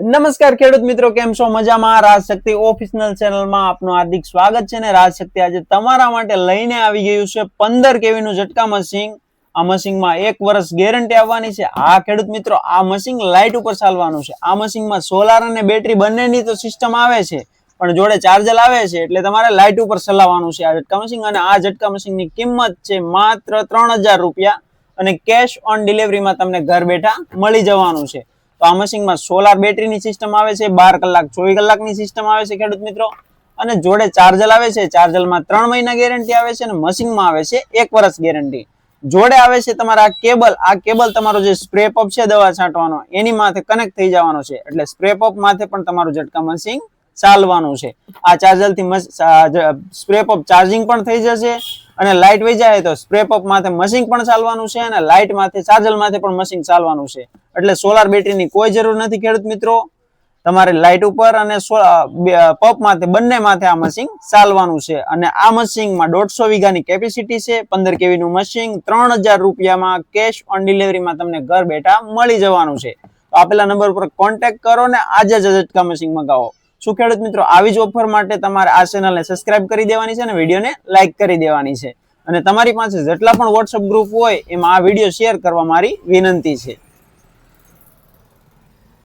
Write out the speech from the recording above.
નમસ્કાર ખેડૂત મિત્રો, કેમ છો? મજામાં? રાજશક્તિ ઓફિશિયલ ચેનલમાં આપનું હાર્દિક સ્વાગત છે ને રાજશક્તિ આજે તમારા માટે લઈને આવી ગયું છે પંદર કેવીનું ઝટકા મશીન. આ મશીનમાં એક વર્ષ ગેરંટી આવવાની છે. આ ખેડૂત મિત્રો, આ મશીન લાઇટ ઉપર ચાલવાનું છે. આ મશીનમાં સોલાર અને બેટરી બંનેની તો સિસ્ટમ આવે છે, પણ જોડે ચાર્જર આવે છે, એટલે તમારે લાઇટ ઉપર ચલાવવાનું છે આ ઝટકા મશીન. અને આ ઝટકા મશીનની કિંમત છે માત્ર ત્રણ રૂપિયા. અને કેશ ઓન ડિલિવરીમાં તમને ઘર બેઠા મળી જવાનું છે. તો આ મશીનમાં સોલાર બેટરીની સિસ્ટમ આવે છે, બાર કલાક ચોવીસ કલાકની સિસ્ટમ આવે છે, ખેડૂત મિત્રો. અને જોડે ચાર્જર આવે છે ચાર્જરમાં ત્રણ મહિના ગેરંટી આવે છે અને મશીનમાં આવે છે, એક વર્ષ ગેરંટી જોડે આવે છે તમારા કેબલ આ કેબલ તમારો જે સ્પ્રે પંપ છે દવા છાંટવાનો, એની માથે કનેક્ટ થઈ જવાનો છે. એટલે સ્પ્રે પંપ માથે પણ તમારું ઝટકા મશીન ચાલવાનું છે. આ ચાર્જરથી સ્પ્રે પંપ ચાર્જિંગ પણ થઈ જશે અને લાઇટ વહી તો સ્પ્રે પંપ માથે મશીન પણ ચાલવાનું છે અને લાઇટ માથે ચાર્જર માથે પણ મશીન ચાલવાનું છે. એટલે સોલાર બેટરીની કોઈ જરૂર નથી ખેડૂત મિત્રો. તમારે લાઇટ ઉપર અને પંપ માથે, બંને માથે આ મશીન ચાલવાનું છે. અને આ મશીનમાં દોઢસો વીઘાની કેપેસિટી છે, પંદર કેવીનું મશીન ત્રણ હજાર રૂપિયામાં કેશ ઓન ડિલિવરીમાં તમને ઘર બેઠા મળી જવાનું છે. તો આપેલા નંબર પર કોન્ટેક્ટ કરો ને આજે જ અજટકા મશીન મંગાવો. શું ખેડૂત મિત્રો, આવી જ ઓફર માટે તમારે આ ચેનલને સબસ્ક્રાઇબ કરી દેવાની છે અને વિડીયોને લાઇક કરી દેવાની છે. અને તમારી પાસે જેટલા પણ વોટ્સઅપ ગ્રુપ હોય, એમાં આ વીડિયો શેર કરવા મારી વિનંતી છે.